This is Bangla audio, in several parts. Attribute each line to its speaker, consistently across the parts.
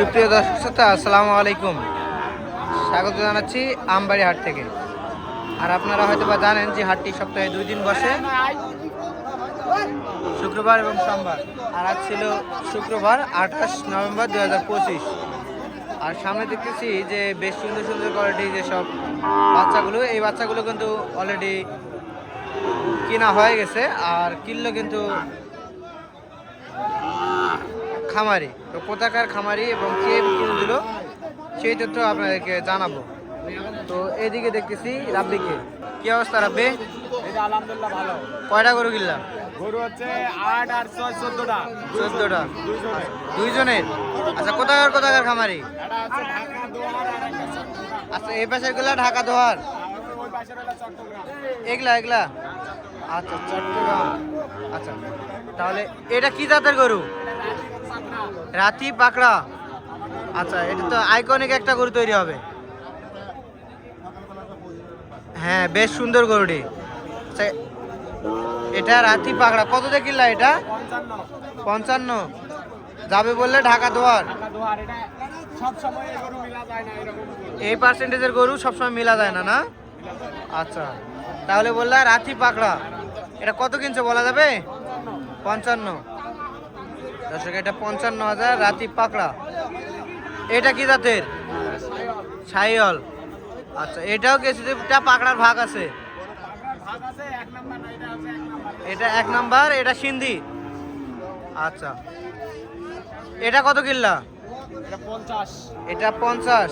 Speaker 1: সুপ্রিয় দর্শক শ্রোতা, আসসালামু আলাইকুম। স্বাগত জানাচ্ছি আমবাড়ি হাট থেকে। আর আপনারা হয়তো বা জানেন যে হাটটি সপ্তাহে দুই দিন বসে, শুক্রবার এবং সোমবার। আর আজ ছিল শুক্রবার, আঠাশ নভেম্বর দু হাজার পঁচিশ। আর সামনে দেখতেছি যে বেশ সুন্দর সুন্দর কোয়ালিটি যেসব বাচ্চাগুলো, এই বাচ্চাগুলো কিন্তু অলরেডি কিনা হয়ে গেছে। আর কিনলো কিন্তু খামারি। তো কোথাকার খামারি এবং কে কিনে দিল সেই তথ্য আপনাদেরকে জানাব। তো এদিকে দেখতেছি রাব্বিকে। কি অবস্থা রাব্বি?
Speaker 2: আলহামদুলিল্লাহ ভালো।
Speaker 1: কয়টা গরু কিনলাম
Speaker 2: গরু হচ্ছে আট আর ছয় চোদ্দটা।
Speaker 1: চোদ্দটা। দুইজনের। আচ্ছা কোথাকার কোথাকার খামারি? আচ্ছা এই পাশেরগুলা ঢাকা দোহার?
Speaker 2: আর ওই পাশের হলো চট্টগ্রাম।
Speaker 1: এগুলা এগুলা? আচ্ছা চট্টগ্রাম। আচ্ছা তাহলে এটা কি জাতের গরু? রাতি পাকড়া। আচ্ছা এটা তো আইকনিক একটা গরু তৈরি হবে। হ্যাঁ বেশ সুন্দর গরুটি। আচ্ছা এটা রাতি পাকড়া। কত দিয়ে কিনলা এটা?
Speaker 2: পঞ্চান্ন।
Speaker 1: যাবে বললে ঢাকা দোয়ার।
Speaker 2: এই
Speaker 1: পার্সেন্টেজের গরু সবসময় মিলা যায় না না? আচ্ছা তাহলে বললা রাতি পাকড়া। এটা কত কিনছে বলা যাবে? পঞ্চান্ন। দর্শক, এটা পঞ্চান্ন হাজার, রাতি পাকড়া। এটা কি জাতের? সাইল আচ্ছা এটাও কিছুটা পাকড়ার ভাগ আছে?
Speaker 2: এটা এক নাম্বার,
Speaker 1: এটা সিন্ধি। আচ্ছা। এটা কত কিল্লা?
Speaker 2: এটা পঞ্চাশ।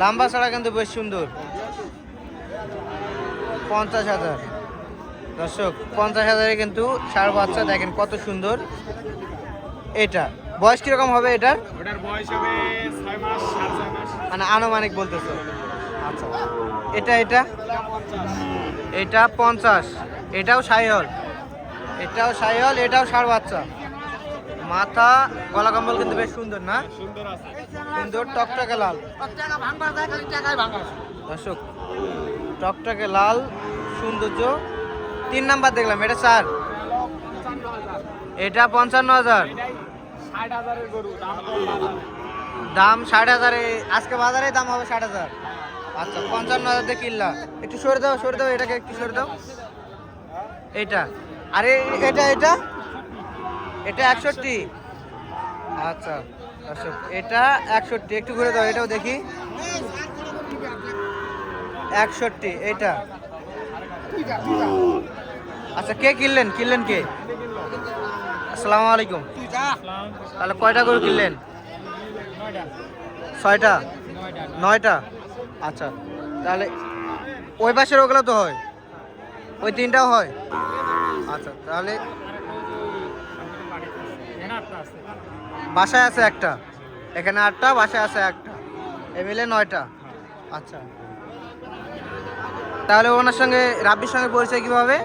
Speaker 1: লাম্বা ছাড়া কিন্তু বেশ সুন্দর। পঞ্চাশ হাজার। দর্শক, পঞ্চাশ হাজারে কিন্তু ষাড় বাচ্চা দেখেন কত সুন্দর। এটা। বয়স কীরকম হবে এটার?
Speaker 2: ওটার বয়স হবে ছয় মাস সাড়ে মাস।
Speaker 1: মানে আনুমানিক বলতেছে? আচ্ছা। এটা এটা?
Speaker 2: এটা পঞ্চাশ।
Speaker 1: এটা পঞ্চাশ এটাও সাইহল। এটাও সাইহল এটাও ষাড় বাচ্চা। মাথা গলা কম্বল কিন্তু বেশ সুন্দর না?
Speaker 2: সুন্দর আছে।
Speaker 1: সুন্দর টকটকে লাল। দর্শক টকটকে লাল সৌন্দর্য। তিন নাম্বার দেখলাম এটা চার।
Speaker 2: হাজার
Speaker 1: এটা পঞ্চান্ন হাজার
Speaker 2: এটাই ষাট হাজারের গরু দাম
Speaker 1: ষাট হাজারে, আজকে বাজারে দাম হবে ষাট হাজার। আচ্ছা পঞ্চান্ন হাজার দিয়ে কিনলা। একটু সরে দাও সরে দাও, এটাকে একটু সরে দাও। এইটা। আরে, এটা এটা? এটা একষট্টি। আচ্ছা এটা একষট্টি। একটু ঘুরে দাও, এটাও দেখি। একষট্টি, এটা। আচ্ছা কে কিনলেন? কিনলেন কে? আসসালামু আলাইকুম। তাহলে কয়টা করে কিনলেন? ছয়টা? নয়টা? আচ্ছা। তাহলে ওই পাশের ওগুলো তো হয়। ওই তিনটাও হয়? আচ্ছা তাহলে বাসায় আছে একটা। এখানে আটটা, বাসায় আছে একটা। এ মিলে নয়টা। আচ্ছা। তাহলে ওনার সঙ্গে রাব্বির সঙ্গে পরিচয় কীভাবে?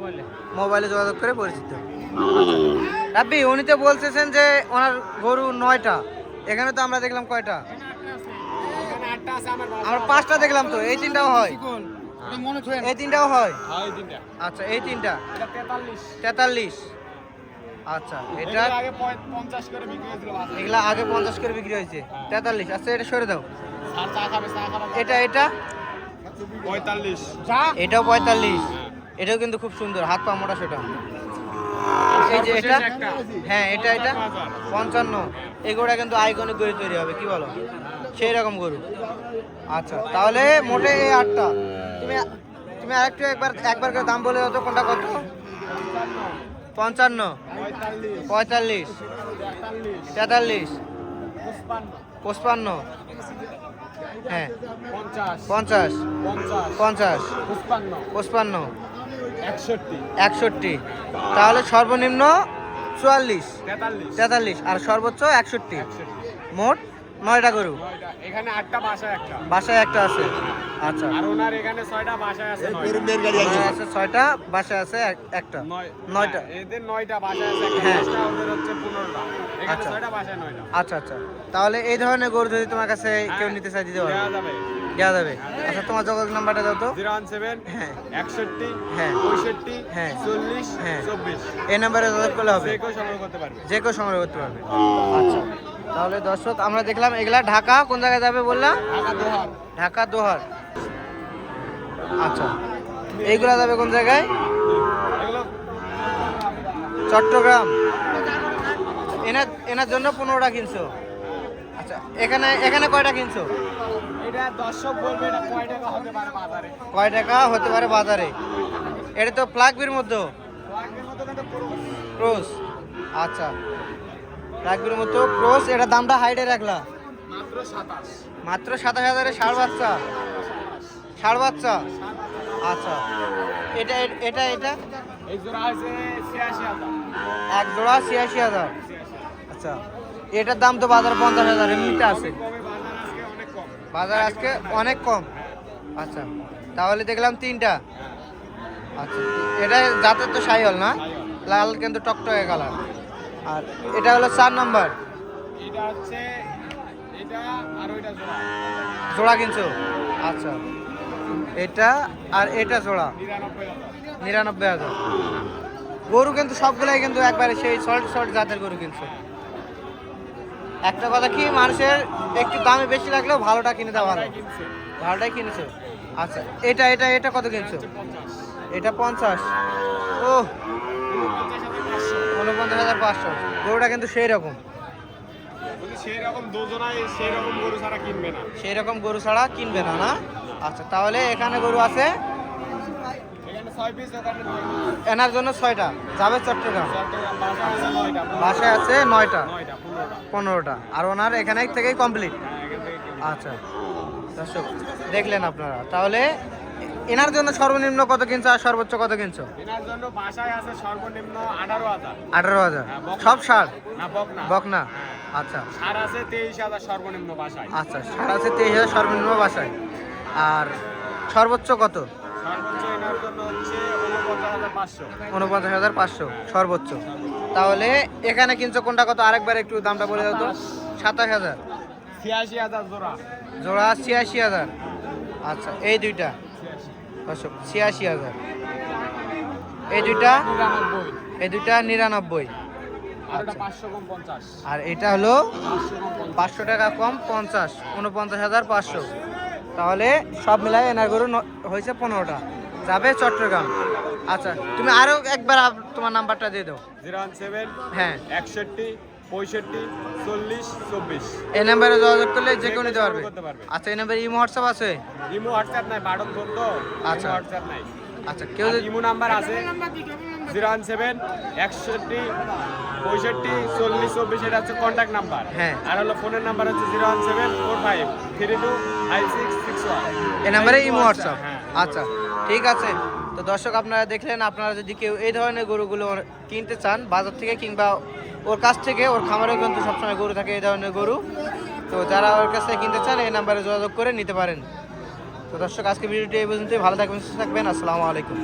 Speaker 2: মোবাইলে?
Speaker 1: যোগাযোগ করে পরিচিত। রাব্বি উনি তো বলতেছেন যে ওনার গরু নয়টা। এখানে তো আমরা দেখলাম কয়টা?
Speaker 2: এখানে আটটা আছে আমার
Speaker 1: পাঁচটা দেখলাম তো এই তিনটাও হয়। এই তিনটাও হয়?
Speaker 2: হ্যাঁ তিনটা।
Speaker 1: আচ্ছা এই তিনটা।
Speaker 2: এটা তেতাল্লিশ।
Speaker 1: আচ্ছা এটা
Speaker 2: এটা আগে পঁয়- পঞ্চাশ করে বিক্রি হয়েছিল
Speaker 1: এগুলা আগে পঞ্চাশ করে বিক্রি হয়েছে। তেতাল্লিশ আচ্ছা এটা সরে দাও।
Speaker 2: আর চা খাবে চা খাবে।
Speaker 1: এটা এটা?
Speaker 2: পঁয়তাল্লিশ।
Speaker 1: এটাও পঁয়তাল্লিশ। এটাও কিন্তু খুব সুন্দর, হাত পা মোটা সেটা। এই যে এটা হ্যাঁ এটা এটা, পঞ্চান্ন। এই গরুটা কিন্তু আইকনিক গরু তৈরি হবে, কি বলো? সেই রকম গরু। আচ্ছা তাহলে মোটে এই আটটা। তুমি তুমি আরেকটু একবার একবার করে দাম বলে দাও তো, কোনটা কত? পঞ্চান্ন।
Speaker 2: পঁয়তাল্লিশ। তেতাল্লিশ। পঁচপান্ন।
Speaker 1: হ্যাঁ
Speaker 2: পঞ্চাশ।
Speaker 1: পঞ্চাশ।
Speaker 2: পঞ্চাশ। পঁচপান্ন। একষট্টি।
Speaker 1: একষট্টি। তাহলে সর্বনিম্ন চুয়াল্লিশ।
Speaker 2: তেতাল্লিশ।
Speaker 1: আর সর্বোচ্চ একষট্টি। মোট নয়টা গরু।
Speaker 2: এখানে আটটা বাসায় একটা।
Speaker 1: বাসায় একটা আছে। আচ্ছা।
Speaker 2: আর ওনার এখানে ছয়টা বাসায় আছে
Speaker 1: আছে। ছয়টা বাসায় আছে একটা। নয়টা।
Speaker 2: হ্যাঁ, এদের নয়টা বাসায় আছে
Speaker 1: হ্যাঁ।
Speaker 2: ওদের হচ্ছে পনেরোটা। এখানে
Speaker 1: আচ্ছা।
Speaker 2: ছয়টা বাসায় নয়টা।
Speaker 1: আচ্ছা আচ্ছা। তাহলে এই ধরনের গরু যদি তোমার কাছে কেউ
Speaker 2: হ্যাঁ,
Speaker 1: নিতে চাই দিতে পারবে।
Speaker 2: দেওয়া যাবে
Speaker 1: আচ্ছা তোমার যোগাযোগ নাম্বারটা দাও তো।
Speaker 2: জিরো ওয়ান সেভেন
Speaker 1: হ্যাঁ।
Speaker 2: একষট্টি
Speaker 1: হ্যাঁ।
Speaker 2: পঁয়ষট্টি
Speaker 1: হ্যাঁ।
Speaker 2: চল্লিশ
Speaker 1: হ্যাঁ।
Speaker 2: চব্বিশ।
Speaker 1: এই নাম্বারে যোগাযোগ করলে হবে।
Speaker 2: যে কেউ সংগ্রহ করতে পারবে।
Speaker 1: যে কেউ সংগ্রহ করতে পারবে। আচ্ছা। তাহলে দর্শক আমরা দেখলাম এগুলা ঢাকা কোন জায়গায় যাবে বললাম
Speaker 2: ঢাকা দোহার।
Speaker 1: আচ্ছা। এইগুলা যাবে কোন জায়গায়? চট্টগ্রাম। এনার এনার জন্য পনেরোটা কিনছো? আচ্ছা এখানে এখানে কয়টা কিনছো?
Speaker 2: এটা দর্শক বলবে এটা কয় টাকা হতে পারে বাজারে।
Speaker 1: কয় টাকা হতে পারে বাজারে? এটা তো প্লাগবির মধ্যে? ক্রোস আচ্ছা প্লাগবির মতো ক্রোস এটা দামটা হাইডে রাখলা?
Speaker 2: মাত্র সাতাশ।
Speaker 1: হাজারে ষাড় বাচ্চা? ষাড় বাচ্চা? আচ্ছা এটা এটা এটা? এক জোড়া ছিয়াশি হাজার। আচ্ছা এটার দাম তো বাজার পঞ্চাশ হাজার এমনিতে আছে।
Speaker 2: বাজার আজকে অনেক কম।
Speaker 1: আচ্ছা তাহলে দেখলাম তিনটা। আচ্ছা এটা জাতের তো সাইহল না? লাল কিন্তু টকটকে কালার। আর এটা হলো চার নাম্বার।
Speaker 2: এটা হচ্ছে এটা আর ওইটা জোড়া।
Speaker 1: জোড়া কিনছো আচ্ছা এটা আর এটা জোড়া।
Speaker 2: নিরানব্বই হাজার।
Speaker 1: গরু কিন্তু সবগুলাই কিন্তু একবারে সেই সল্ট সল্ট জাতের গরু কিনছো একটা কথা কি মানুষের একটু দামে বেশি লাগলেও ভালোটা কিনে দেওয়া ভালো ভালোটাই কিনেছো। আচ্ছা এটা এটা এটা কত কিনছো? এটা পঞ্চাশ। ও
Speaker 2: পঞ্চাশ হাজার পাঁচশো
Speaker 1: উনপঞ্চাশ হাজার পাঁচশো। গরুটা কিন্তু সেই রকম
Speaker 2: সেই রকম গরু ছাড়া কিনবে
Speaker 1: সেই রকম গরু ছাড়া কিনবে না না? আচ্ছা তাহলে এখানে গরু আছে
Speaker 2: এখানে ছয় পিস দোকানে নয়
Speaker 1: এনার জন্য ছয়টা। যাবে চট্টগ্রাম? বাসায় আছে নয়টা।
Speaker 2: পনেরোটা।
Speaker 1: আর ওনার এখানে থেকেই কমপ্লিট
Speaker 2: হ্যাঁ কিনবে।
Speaker 1: আচ্ছা। দর্শক দেখলেন আপনারা। তাহলে এনার জন্য সর্বনিম্ন কত কিনছো আর সর্বোচ্চ কত কিনছো?
Speaker 2: এনার জন্য বাসায় আছে সর্বনিম্ন আঠারো হাজার।
Speaker 1: আঠারো হাজার?
Speaker 2: হ্যাঁ।
Speaker 1: সব সার?
Speaker 2: না বক না
Speaker 1: বকনা আচ্ছা।
Speaker 2: সার আছে তেইশ হাজার সর্বনিম্ন বাসায়।
Speaker 1: আচ্ছা সার আছে তেইশ হাজার সর্বনিম্ন বাসায়। আর সর্বোচ্চ কত?
Speaker 2: উনপঞ্চাশ হাজার পাঁচশো।
Speaker 1: সর্বোচ্চ। তাহলে এখানে কিনছো কোনটা কত? আরেকবার একটু দামটা বলে দাও তো। সাতাশ হাজার।
Speaker 2: ছিয়াশি হাজার জোড়া।
Speaker 1: জোড়া ছিয়াশি হাজার। আচ্ছা এই দুইটা। দর্শক ছিয়াশি হাজার। এই দুইটা? এই দুইটা নিরানব্বই।
Speaker 2: আর পাঁচশো
Speaker 1: আর এটা হলো
Speaker 2: পাঁচশো
Speaker 1: টাকা কম পঞ্চাশ উনপঞ্চাশ হাজার পাঁচশো। তাহলে সব মিলাই এনার গরু হয়েছে পনেরোটা। যাবে চট্টগ্রাম? আচ্ছা তুমি আরও একবার তোমার নাম্বারটা দিয়ে দাও।
Speaker 2: জিরো ওয়ান সেভেন
Speaker 1: হ্যাঁ।
Speaker 2: একষট্টি পঁয়ষট্টি চল্লিশ চব্বিশ।
Speaker 1: এই নাম্বারে যোগাযোগ করলে যে কেউ নিতে পারবে। আচ্ছা এই নাম্বারে ইমো হোয়াটসঅ্যাপ আছে?
Speaker 2: ইমো হোয়াটসঅ্যাপ নাই বাটন ফোন তো
Speaker 1: আচ্ছা।
Speaker 2: হোয়াটসঅ্যাপ নাই।
Speaker 1: আচ্ছা কেউ
Speaker 2: আর ইমো নাম্বার আছে জিরো ওয়ান সেভেন একষট্টি পঁয়ষট্টি চল্লিশ চব্বিশ এটা হচ্ছে কন্ট্যাক্ট নাম্বার
Speaker 1: হ্যাঁ।
Speaker 2: আর হলো ফোনের নাম্বার হচ্ছে zero one seven four five three two five six six one.
Speaker 1: এই নাম্বারে ইমো হোয়াটসঅ্যাপ। আচ্ছা ঠিক আছে। তো দর্শক, আপনারা দেখলেন, আপনারা যদি কেউ এই ধরনের গরুগুলো কিনতে চান, বাজার থেকে কিংবা ওর কাছ থেকে, ওর খামারেও কিন্তু সবসময় গরু থাকে এই ধরনের গরু, তো যারা ওর কাছ থেকে কিনতে চান, এই নাম্বারে যোগাযোগ করে নিতে পারেন। তো দর্শক, আজকে ভিডিওটি এই পর্যন্তই। ভালো থাকবেন, সুস্থ থাকবেন। আসসালামু আলাইকুম।